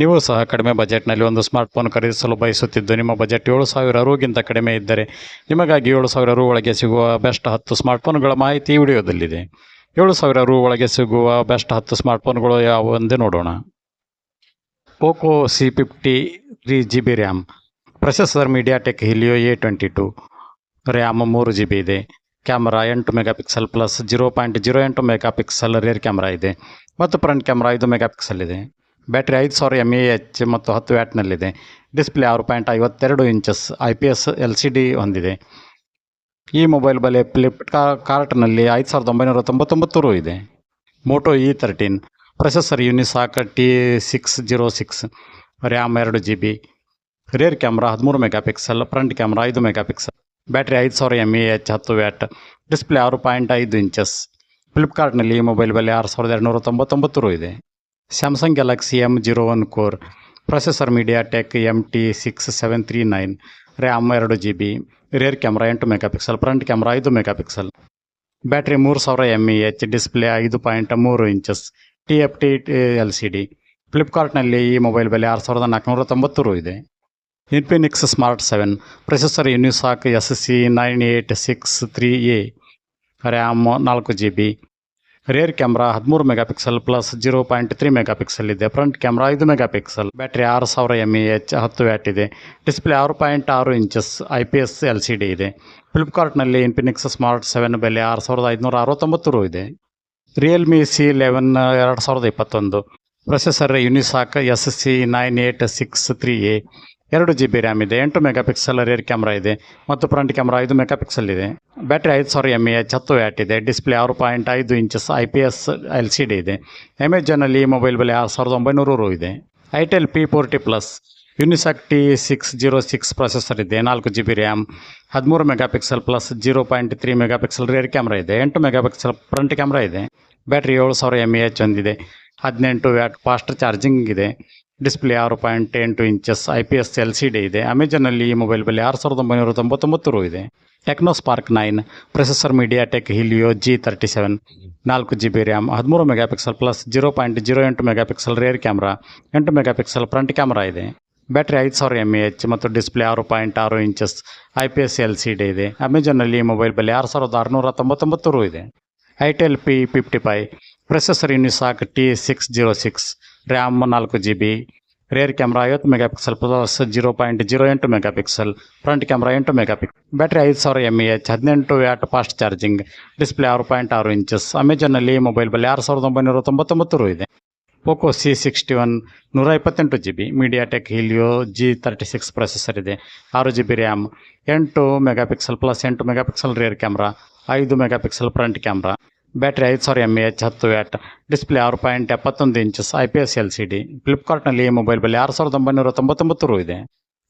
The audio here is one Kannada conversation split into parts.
ನೀವು ಸಹ ಕಡಿಮೆ ಬಜೆಟ್ನಲ್ಲಿ ಒಂದು ಸ್ಮಾರ್ಟ್ಫೋನ್ ಖರೀದಿಸಲು ಬಯಸುತ್ತಿದ್ದು, ನಿಮ್ಮ ಬಜೆಟ್ ಏಳು ಸಾವಿರ ರೂಗಿಂತ ಕಡಿಮೆ ಇದ್ದರೆ ನಿಮಗಾಗಿ ಏಳು ಸಾವಿರ ರು ಒಳಗೆ ಸಿಗುವ ಬೆಸ್ಟ್ ಹತ್ತು ಸ್ಮಾರ್ಟ್ಫೋನ್ಗಳ ಮಾಹಿತಿ ಈ ವಿಡಿಯೋದಲ್ಲಿದೆ. ಏಳು ಸಾವಿರ ರು ಒಳಗೆ ಸಿಗುವ ಬೆಸ್ಟ್ ಹತ್ತು ಸ್ಮಾರ್ಟ್ಫೋನ್ಗಳು ಯಾವುವೆಂದು ನೋಡೋಣ. Poco C fifty three G B RAM, processor MediaTek Helio A twenty two, RAM ಮೂರು ಜಿ ಬಿ ಇದೆ, ಕ್ಯಾಮ್ರಾ ಎಂಟು megapixel plus, zero point zero ಎಂಟು ಮೆಗಾ ಪಿಕ್ಸೆಲ್ ರೇರ್ ಕ್ಯಾಮ್ರಾ ಇದೆ ಮತ್ತು ಫ್ರಂಟ್ ಕ್ಯಾಮ್ರಾ ಐದು ಮೆಗಾ ಪಿಕ್ಸೆಲ್ ಇದೆ. ಬ್ಯಾಟ್ರಿ ಐದು ಸಾವಿರ ಎಂ ಎ ಎಚ್ ಮತ್ತು ಹತ್ತು ವ್ಯಾಟ್ನಲ್ಲಿದೆ ಡಿಸ್ಪ್ಲೇ ಆರು ಪಾಯಿಂಟ್ ಐವತ್ತೆರಡು inches I P S L C D ಹೊಂದಿದೆ. ಈ ಮೊಬೈಲ್ ಬೆಲೆ ಫ್ಲಿಪ್ಕಾ ಕಾರ್ಟ್ನಲ್ಲಿ ಐದು ಸಾವಿರದ ಒಂಬೈನೂರ ತೊಂಬತ್ತೊಂಬತ್ತು ರು ಇದೆ. Moto E thirteen processor Unisoc T six zero six RAM ಎರಡು ಜಿ ಬಿ ರೇರ್ ಕ್ಯಾಮ್ರಾ ಹದಿಮೂರು ಮೆಗಾ ಪಿಕ್ಸೆಲ್ ಫ್ರಂಟ್ ಕ್ಯಾಮ್ರಾ ಐದು ಮೆಗಾ ಪಿಕ್ಸೆಲ್ ಬ್ಯಾಟ್ರಿ ಐದು ಸಾವಿರ ಎಂ ಎ ಎಚ್ ಹತ್ತು ವ್ಯಾಟ್ ಡಿಸ್ಪ್ಲೇ ಆರು ಪಾಯಿಂಟ್ ಐದು ಇಂಚಸ್ ಫ್ಲಿಪ್ಕಾರ್ಟ್ನಲ್ಲಿ ಈ ಮೊಬೈಲ್ ಬೆಲೆ ಆರು ಸಾವಿರದ ಎರಡುನೂರ ತೊಂಬತ್ತೊಂಬತ್ತು ರು ಇದೆ. Samsung Galaxy M zero one core processor MediaTek M T six seven three nine RAM ಎರಡು ಜಿ ಬಿ ರೇರ್ ಕ್ಯಾಮ್ರಾ ಎಂಟು ಮೆಗಾ ಪಿಕ್ಸೆಲ್ ಫ್ರಂಟ್ ಕ್ಯಾಮ್ರಾ ಐದು ಮೆಗಾ ಪಿಕ್ಸೆಲ್ ಬ್ಯಾಟ್ರಿ ಮೂರು ಸಾವಿರ ಎಂ ಇ ಎಚ್ ಡಿಸ್ಪ್ಲೇ ಐದು ಪಾಯಿಂಟ್ ಮೂರು inches T F T L C D ಫ್ಲಿಪ್ಕಾರ್ಟ್ನಲ್ಲಿ ಈ ಮೊಬೈಲ್ ಬೆಲೆ ಆರು ಸಾವಿರದ ನಾಲ್ಕುನೂರ ತೊಂಬತ್ತು ರು ಇದೆ. Infinix Smart seven processor Unisoc S C nine eight six three A RAM ನಾಲ್ಕು ಜಿ ಬಿ ರೇರ್ ಕ್ಯಾಮ್ರಾ ಹದಿಮೂರು megapixel plus zero point three megapixel ಇದೆ. ಫ್ರಂಟ್ ಕ್ಯಾಮ್ರಾ ಐದು ಮೆಗಾ ಪಿಕ್ಸೆಲ್ ಬ್ಯಾಟ್ರಿ ಆರು ಸಾವಿರ ಎಂ ಇ ಎಚ್ ಹತ್ತು ವ್ಯಾಟ್ ಇದೆ. ಡಿಸ್ಪ್ಲೇ ಆರು ಪಾಯಿಂಟ್ ಆರು inches I P S L C D ಇದೆ. ಫ್ಲಿಪ್ಕಾರ್ಟ್ನಲ್ಲಿ ಇನ್ಫಿನಿಕ್ಸ್ ಸ್ಮಾರ್ಟ್ ಸೆವೆನ್ ಬೆಲೆ ಆರು ಸಾವಿರದ ಐದುನೂರ ಅರವತ್ತೊಂಬತ್ತು ರು ಇದೆ. ರಿಯಲ್ಮಿ ಸಿ ಲೆವೆನ್ ಎರಡು ಸಾವಿರದ ಇಪ್ಪತ್ತೊಂದು. Processor Unisoc S C nine eight six three A ಎರಡು ಜಿ ಬಿ ರ್ಯಾಮ್ ಇದೆ, ಎಂಟು ಮೆಗಾ ಪಿಕ್ಸೆಲ್ ರೇರ್ ಕ್ಯಾಮ್ರಾ ಇದೆ, ಮತ್ತು ಫ್ರಂಟ್ ಕ್ಯಾಮ್ರಾ ಐದು ಮೆಗಾ ಪಿಕ್ಸೆಲ್ ಇದೆ. ಬ್ಯಾಟ್ರಿ ಐದು ಸಾವಿರ ಎಂ ಎ ಎಚ್ ಹತ್ತು ವ್ಯಾಟ್ ಇದೆ. ಡಿಸ್ಪ್ಲೇ ಆರು ಪಾಯಿಂಟ್ ಐದು inches I P S L C D ಇದೆ. ಅಮೆಜಾನಲ್ಲಿ ಈ ಮೊಬೈಲ್ ಬೆಲೆ ಆರು ಸಾವಿರದ ಒಂಬೈನೂರು ರು ಇದೆ. Itel P forty plus Unisoc T six zero six processor ಇದೆ, ನಾಲ್ಕು ಜಿ ಬಿ ರ್ಯಾಮ್ ಹದಿಮೂರು megapixel plus zero point three megapixel rear camera ಇದೆ, ಎಂಟು ಮೆಗಾ ಪಿಕ್ಸೆಲ್ ಫ್ರಂಟ್ ಕ್ಯಾಮ್ರಾ ಇದೆ. ಬ್ಯಾಟ್ರಿ ಏಳು ಸಾವಿರ ಎಂ ಎ ಎಚ್ ಹೊಂದಿದೆ ಹದಿನೆಂಟು ವ್ಯಾಟ್ ಫಾಸ್ಟ್ ಚಾರ್ಜಿಂಗ್ ಇದೆ. ಡಿಸ್ಪ್ಲೇ ಆರು ಪಾಯಿಂಟ್ ಎಂಟು inches I P S L C D ಇದೆ. ಅಮೆಜಾನಲ್ಲಿ ಈ ಮೊಬೈಲ್ ಬೆಲೆ ಆರು ಸಾವಿರದ ಒಂಬೈನೂರ ತೊಂಬತ್ತೊಂಬತ್ತು ರೂ ಇದೆ. Tecno Spark nine, processor MediaTek Helio G thirty seven, ನಾಲ್ಕು ಜಿ ಬಿ ರ್ಯಾಮ್, ಹದಿಮೂರು mega pixel plus zero point zero ಎಂಟು ಮೆಗಾ ಪಿಕ್ಸೆಲ್ ರೇರ್ ಕ್ಯಾಮ್ರಾ, ಎಂಟು ಮೆಗಾ ಪಿಕ್ಸೆಲ್ ಫ್ರಂಟ್ ಕ್ಯಾಮ್ರಾ ಇದೆ. ಬ್ಯಾಟ್ರಿ ಐದು ಸಾವಿರ ಎಂ ಎ ಎಚ್ ಮತ್ತು ಡಿಸ್ಪ್ಲೇ ಆರು ಪಾಯಿಂಟ್ ಆರು inches I P S L C D ಇದೆ. ಅಮೆಜಾನಲ್ಲಿ ಈ ಮೊಬೈಲ್ ಬೆಲೆ ಆರು ಸಾವಿರದ ಆರುನೂರ ತೊಂಬತ್ತೊಂಬತ್ತು ರೂ ಇದೆ. Itel P fifty five processor Unisoc T six zero six RAM ನಾಲ್ಕು ಜಿ ಬಿ ರೇರ್ ಕ್ಯಾಮ್ರಾ ಐವತ್ತು mega pixel plus zero point zero ಎಂಟು ಮೆಗಾ ಪಿಕ್ಸೆಲ್ ಫ್ರಂಟ್ ಕ್ಯಾಮ್ರಾ ಎಂಟು ಮೆಗಾ ಪಿಕ್ ಬ್ಯಾಟ್ರಿ ಐದು ಸಾವಿರ ಎಂ ಇ ಎಚ್ ಹದಿನೆಂಟು ವ್ಯಾಟ್ ಫಾಸ್ಟ್ ಚಾರ್ಜಿಂಗ್ ಡಿಸ್ಪ್ಲೇ ಆರು ಪಾಯಿಂಟ್ ಆರು ಇಂಚಸ್ ಅಮೆಜಾನಲ್ಲಿ ಮೊಬೈಲ್ ಬಲ್ಲಿ ಆರು ಸಾವಿರದ ಒಂಬೈನೂರ ತೊಂಬತ್ತೊಂಬತ್ತು ಇದೆ. ಪೋಕೋ ಸಿ ಸಿಕ್ಸ್ಟಿ ಒನ್ ನೂರ ಇಪ್ಪತ್ತೆಂಟು G B MediaTek Helio G thirty six processor ಇದೆ. ಆರು ಜಿ ಬಿ ರ್ಯಾಮ್, ಎಂಟು ಮೆಗಾ ಪಿಕ್ಸೆಲ್ ಪ್ಲಸ್ ಎಂಟು ಮೆಗಾ ಪಿಕ್ಸೆಲ್ ರೇರ್ ಕ್ಯಾಮ್ರಾ ಐದು mega pixel front camera battery ಐದು ಸಾವಿರ ಎಂ ಎ ಎಚ್ ಹತ್ತು ವ್ಯಾಟ್ ಡಿಸ್ಪ್ಲೇ ಆರು ಪಾಯಿಂಟ್ ಎಪ್ಪತ್ತೊಂದು inches I P S L C D ಫ್ಲಿಪ್ಕಾರ್ಟ್ನಲ್ಲಿ ಈ ಮೊಬೈಲ್ ಬೆಲೆ ಆರು ಸಾವಿರದ ಒಂಬೈನೂರ ತೊಂಬತ್ತೊಂಬತ್ತು ರು ಇದೆ.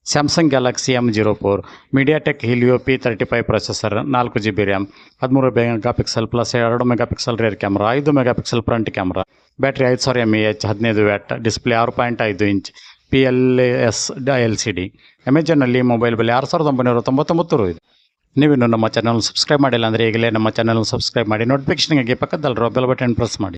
Samsung Galaxy M zero four MediaTek Helio P thirty five processor ನಾಲ್ಕು ಜಿ ಬಿ ರ್ಯಾಮ್ ಹದಿಮೂರು ಮೆಗಾ ಪಿಕ್ಸೆಲ್ ಪ್ಲಸ್ ಎರಡು ಮೆಗಾ ಪಿಕ್ಸೆಲ್ ರೇರ್ ಕ್ಯಾಮ್ರಾ ಐದು mega pixel front camera battery ಐದು ಸಾವಿರ ಎಂ ಎ ಎಚ್ ಹದಿನೈದು ವ್ಯಾಟ್ ಡಿಸ್ಪ್ಲೇ ಆರು ಪಾಯಿಂಟ್ ಐದು inch P L S L C D ಅಮೆಜಾನ್ನಲ್ಲಿ ಮೊಬೈಲ್ ಬೆಲೆ ಆರು ಸಾವಿರದ ಒಂಬೈನೂರ ತೊಂಬತ್ತೊಂಬತ್ತು ರು ಇದೆ. ನೀವಿನ್ನು ನಮ್ಮ ಚಾನಲ್ ಸಬ್ಸ್ಕ್ರೈಬ್ ಮಾಡಿಲ್ಲ ಅಂದರೆ ಈಗಲೇ ನಮ್ಮ ಚಾನಲ್ ಸಬ್ಸ್ಕ್ರೈಬ್ ಮಾಡಿ. ನೋಟಿಫಿಕೇಷನ್ಗೆ ಪಕ್ಕದಲ್ಲಿರೋ ಬೆಲ್ ಬಟನ್ ಪ್ರೆಸ್ ಮಾಡಿ.